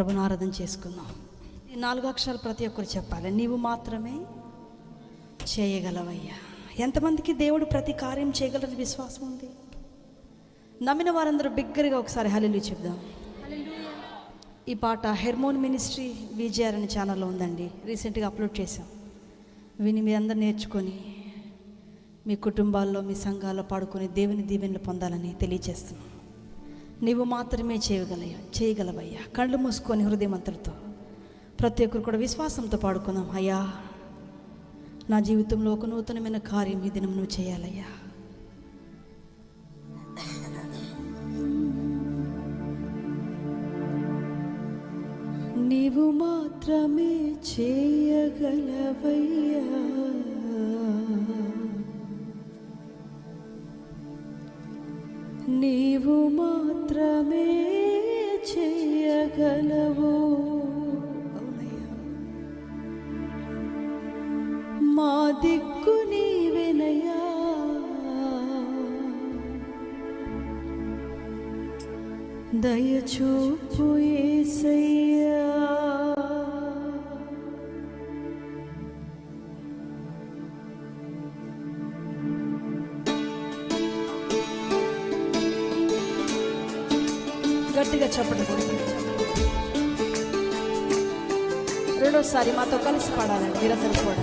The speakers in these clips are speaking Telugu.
ప్రభుని ఆరాధన చేసుకుందాం. ఈ నాలుగు అక్షరాలు ప్రతి ఒక్కరు చెప్పాలి. నీవు మాత్రమే చేయగలవయ్యా. ఎంతమందికి దేవుడు ప్రతి కార్యం చేయగలని విశ్వాసం ఉంది? నమ్మిన వారందరూ బిగ్గరగా ఒకసారి హలీలు చెప్దాం. ఈ పాట హెర్మోన్ మినిస్ట్రీ విజయర్ అనే ఛానల్లో ఉందండి. రీసెంట్గా అప్లోడ్ చేశాం. విని మీ అందరు నేర్చుకొని మీ కుటుంబాల్లో మీ సంఘాల్లో పాడుకొని దేవుని దీవెనలు పొందాలని తెలియజేస్తున్నాం. నీవు మాత్రమే చేయగలయ చేయగలవయ్యా. కళ్ళు మూసుకొని హృదయమంతటితో ప్రతి ఒక్కరు కూడా విశ్వాసంతో పాడుకుందాం. అయ్యా నా జీవితంలో ఒక నూతనమైన కార్యం ఈ దినం నువ్వు చేయాలయ్యా. నీవు మాత్రమే చేయగలవయ్యా. నీవు మాత్రమే చేయగలవు. మా దిక్కు నీవెనయ్యా దయచూపు యేసయ్యా గట్టిగా చెప్పండి. రెండోసారి మాతో కలిసి పాడాలండి మీరందరూ కూడా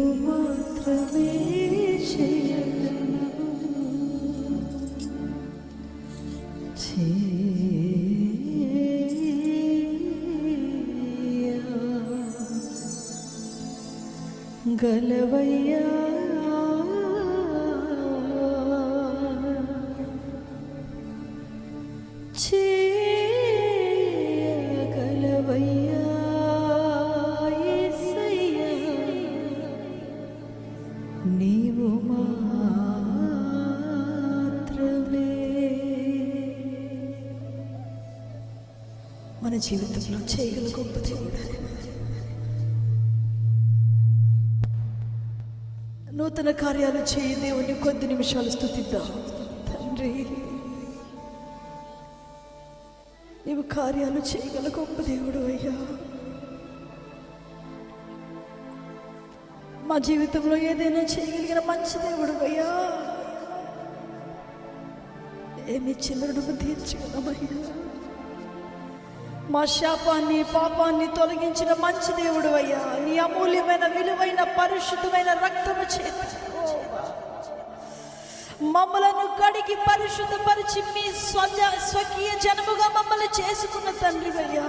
నీవు మాత్రమే చేయగలవు గలవయ్యా జీవితంలో చేయగల గొప్ప దేవుడు నూతన కార్యాలు చేయి దేవుని కొద్ది నిమిషాలు స్థుతిద్దాం. తండ్రి నీవు కార్యాలు చేయగల గొప్ప దేవుడు అయ్యా. మా జీవితంలో ఏదైనా చేయగలిగిన మంచి దేవుడు అయ్యా. ఏమి చిల్లరుడు తీర్చగలమయ్యా. మా శాపాన్ని పాపాన్ని తొలగించిన మంచి దేవుడు అయ్యా. నీ అమూల్యమైన విలువైన పరిశుద్ధమైన రక్తము చేత. మమ్మలను కడిగి పరిశుద్ధపరిచి మీ స్వజ స్వకీయ జనముగా మమ్మల్ని చేసుకున్న తండ్రి అయ్యా.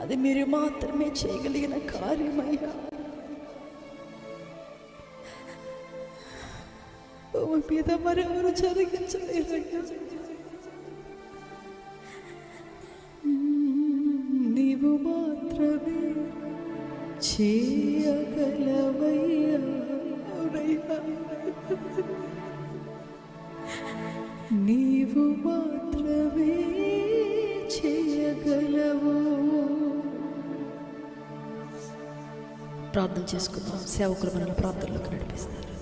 అది మీరు మాత్రమే చేయగలిగిన కార్యమయ్యా. భూమి మీద మరెవరు జరిగించలేరయ్యా? చేయగలవయ్యా? నీవు మాత్రమే చేయగలవు. ప్రార్థన చేసుకుందాం. సేవకులు మనల్ని ప్రార్థనలోకి నడిపిస్తారు.